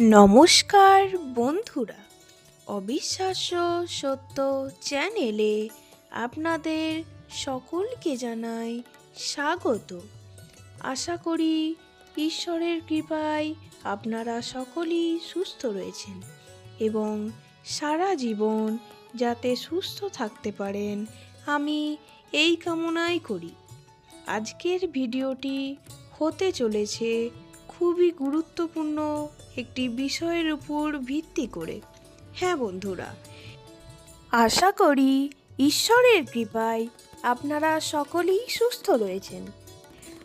নমস্কার, বন্ধুরা। অবিশ্বাস্য সত্য চ্যানেলে আপনাদের সকলকে জানাই স্বাগত। আশা করি ঈশ্বরের কৃপায় আপনারা সকলেই সুস্থ রয়েছেন এবং সারা জীবন যাতে সুস্থ থাকতে পারেন আমি এই কামনাই করি। আজকের ভিডিওটি হতে চলেছে খুবই গুরুত্বপূর্ণ একটি বিষয়ের উপর ভিত্তি করে। হ্যাঁ বন্ধুরা। আশা করি ঈশ্বরের কৃপায় আপনারা সকলেই সুস্থ রয়েছেন।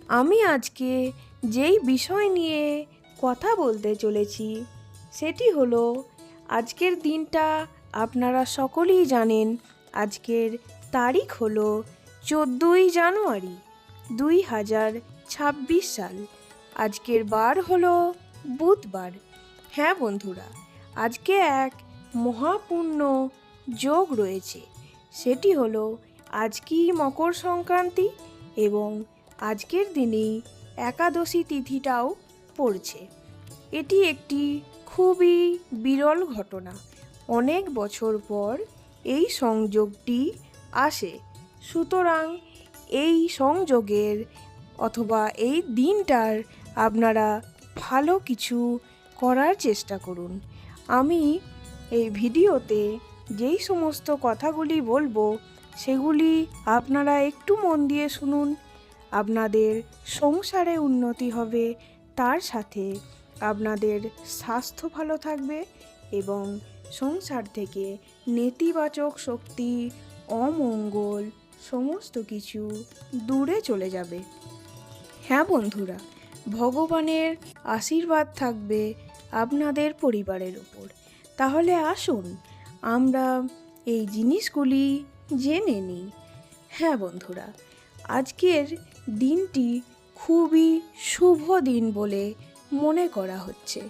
আমি আজকে যেই বিষয় নিয়ে কথা বলতে চলেছি, সেটি হলো, আজকের দিনটা আপনারা সকলেই জানেন, আজকের তারিখ হলো চোদ্দোই জানুয়ারি দুই হাজার ছাব্বিশ সাল। আজকের বার হলো বুধবার। হ্যাঁ বন্ধুরা, আজকে এক মহাপূর্ণ যোগ রয়েছে। সেটি হলো, আজকেই মকর সংক্রান্তি এবং আজকের দিনেই একাদশী তিথিটাও পড়ছে। এটি একটি খুবই বিরল ঘটনা। অনেক বছর পর এই সংযোগটি আসে। সুতরাং এই সংযোগের অথবা এই দিনটার আপনারা ভালো কিছু করার চেষ্টা করুন। আমি এই ভিডিওতে যেই সমস্ত কথাগুলি বলব, সেগুলি আপনারা একটু মন দিয়ে শুনুন। আপনাদের সংসারে উন্নতি হবে, তার সাথে আপনাদের স্বাস্থ্য ভালো থাকবে এবং সংসার থেকে নেতিবাচক শক্তি, অমঙ্গল সমস্ত কিছু দূরে চলে যাবে। হ্যাঁ বন্ধুরা ভগবানের আশীর্বাদ থাকবে আপনাদের পরিবারের উপর। তাহলে আসুন, আমরা এই জিনিসগুলি জেনে নিই। হ্যাঁ বন্ধুরা, আজকের দিনটি খুবই শুভ দিন বলে মনে করা হচ্ছে।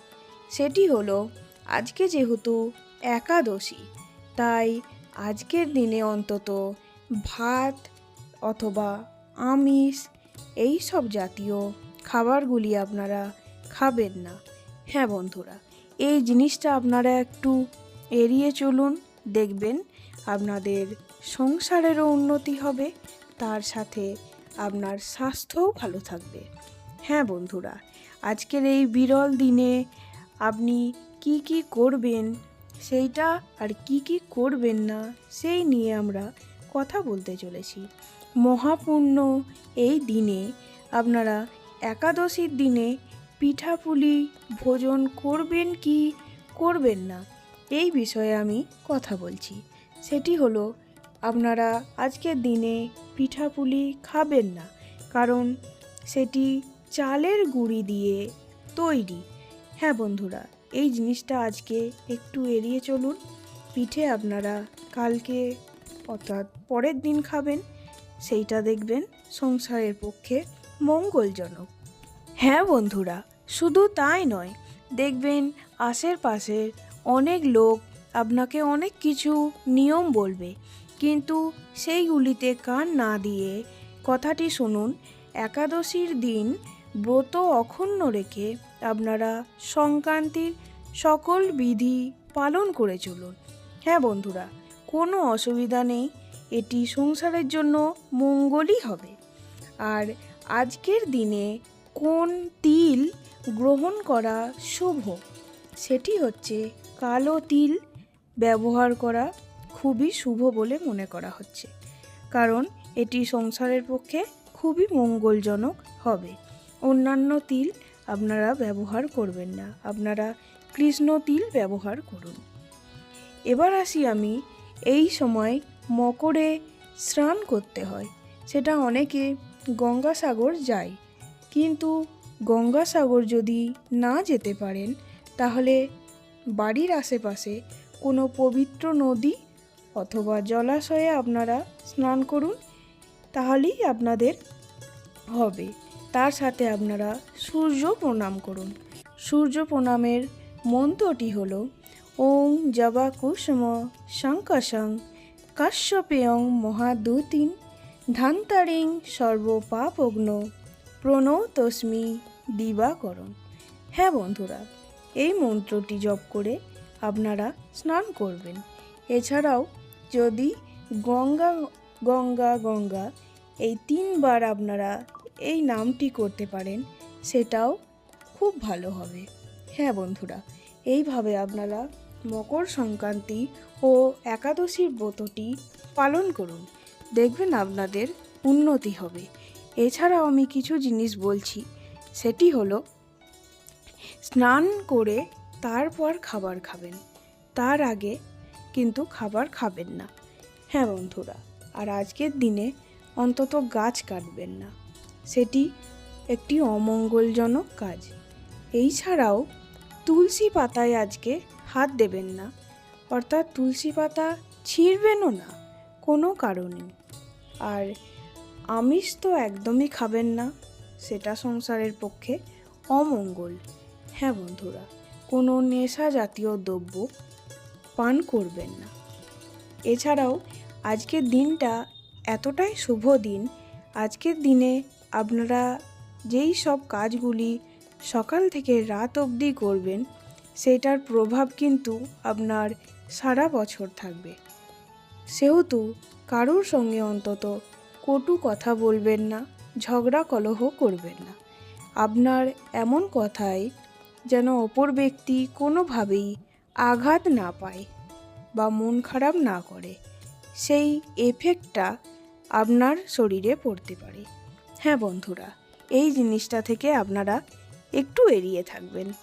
সেটি হলো, আজকে যেহেতু একাদশী, তাই আজকের দিনে অন্তত ভাত অথবা আমিষ, এই সব জাতীয় খাবারগুলি আপনারা খাবেন না। হ্যাঁ বন্ধুরা, এই জিনিসটা আপনারা একটু এড়িয়ে চলুন, দেখবেন আপনাদের সংসারেরও উন্নতি হবে, তার সাথে আপনার স্বাস্থ্যও ভালো থাকবে। হ্যাঁ বন্ধুরা, আজকের এই বিরল দিনে আপনি কি কি করবেন, সেইটা আর কি কি করবেন না, সেই নিয়ে আমরা কথা বলতে চলেছি। মহাপূর্ণ এই দিনে আপনারা একাদশীর দিনে পিঠাপুলি ভোজন করবেন কি করবেন না, এই বিষয়ে আমি কথা বলছি। সেটি হলো, আপনারা আজকের দিনে পিঠাপুলি খাবেন না, কারণ সেটি চালের গুঁড়ি দিয়ে তৈরি। হ্যাঁ বন্ধুরা, এই জিনিসটা আজকে একটু এড়িয়ে চলুন। পিঠে আপনারা কালকে অর্থাৎ পরের দিন খাবেন, সেইটা দেখবেন সংসারের পক্ষে মঙ্গলজনক। হ্যাঁ বন্ধুরা, শুধু তাই নয়, দেখবেন আশেপাশের অনেক লোক আপনাকে অনেক কিছু নিয়ম বলবে, কিন্তু সেইগুলিতে কান না দিয়ে কথাটি শুনুন। একাদশীর দিন ব্রত অক্ষুণ্ণ রেখে আপনারা সংক্রান্তির সকল বিধি পালন করে চলুন। হ্যাঁ বন্ধুরা, কোনো অসুবিধা নেই, এটি সংসারের জন্য মঙ্গলই হবে। আর আজকের দিনে কোন তিল গ্রহণ করা শুভ? সেটি হচ্ছে কালো তিল ব্যবহার করা খুবই শুভ বলে মনে করা হচ্ছে। কারণ এটি সংসারের পক্ষে খুবই মঙ্গলজনক হবে। অন্যান্য তিল আপনারা ব্যবহার করবেন না। আপনারা কৃষ্ণ তিল ব্যবহার করুন। এবার আসি আমি, এই সময় মকরে স্নান করতে হয়। সেটা অনেকে গঙ্গাসাগর যায়। কিন্তু গঙ্গাসাগর যদি না যেতে পারেন, তাহলে বাড়ির আশেপাশে কোনো পবিত্র নদী অথবা জলাশয়ে আপনারা স্নান করুন, তাহলেই আপনাদের হবে। তার সাথে আপনারা সূর্য প্রণাম করুন। সূর্য প্রণামের মন্ত্রটি হল, ওং জবা কুসুম শঙ্কশং কাশ্যপেয়ং মহাদূতিন ধান্তারিং সর্বপাপগ্ন। প্রণতস্মি দিবাকরণ হ্যাঁ বন্ধুরা, এই মন্ত্রটি জপ করে আপনারা স্নান করবেন। এছাড়াও যদি গঙ্গা গঙ্গা গঙ্গা এই তিনবার আপনারা এই নামটি করতে পারেন, সেটাও খুব ভালো হবে। হ্যাঁ বন্ধুরা, এইভাবে আপনারা মকর সংক্রান্তি ও একাদশীর ব্রতটি পালন করুন। দেখবেন আপনাদের উন্নতি হবে। এছাড়াও আমি কিছু জিনিস বলছি। সেটি হলো, স্নান করে তারপর খাবার খাবেন। তার আগে কিন্তু খাবার খাবেন না। হ্যাঁ বন্ধুরা, আর আজকের দিনে অন্তত গাছ কাটবেন না। সেটি একটি অমঙ্গলজনক কাজ। এই ছাড়াও তুলসী পাতায় আজকে হাত দেবেন না। অর্থাৎ তুলসী পাতা ছিঁড়বেনও না, কোনো কারণে। আর আমিষ তো একদমই খাবেন না, সেটা সংসারের পক্ষে অমঙ্গল। হ্যাঁ বন্ধুরা, কোনো নেশা জাতীয় দ্রব্য পান করবেন না। এছাড়াও আজকের দিনটা এতটাই শুভ দিন, আজকের দিনে আপনারা যেই সব কাজগুলি সকাল থেকে রাত অবধি করবেন, সেটার প্রভাব কিন্তু আপনার সারা বছর থাকবে। সেহেতু কারোর সঙ্গে অন্তত কটু কথা বলবেন না, ঝগড়া কলহ করবেন না। আপনার এমন কথায় যেন অপর ব্যক্তি কোনোভাবেই আঘাত না পায় বা মন খারাপ না করে। সেই এফেক্টটা আপনার শরীরে পড়তে পারে। হ্যাঁ বন্ধুরা, এই জিনিসটা থেকে আপনারা একটু এড়িয়ে থাকবেন।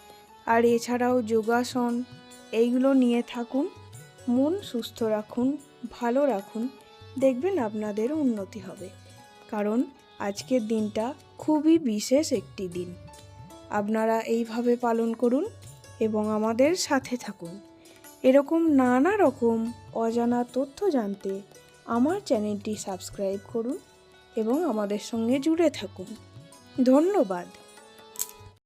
আর এছাড়াও যোগাসন, এইগুলো নিয়ে থাকুন, মন সুস্থ রাখুন ভালো রাখুন, দেখবেন আপনাদের উন্নতি হবে। কারণ আজকের দিনটা খুবই বিশেষ একটি দিন। আপনারা এইভাবে পালন করুন এবং আমাদের সাথে থাকুন। এরকম নানা রকম অজানা তথ্য জানতে আমার চ্যানেলটি সাবস্ক্রাইব করুন এবং আমাদের সঙ্গে জুড়ে থাকুন। ধন্যবাদ।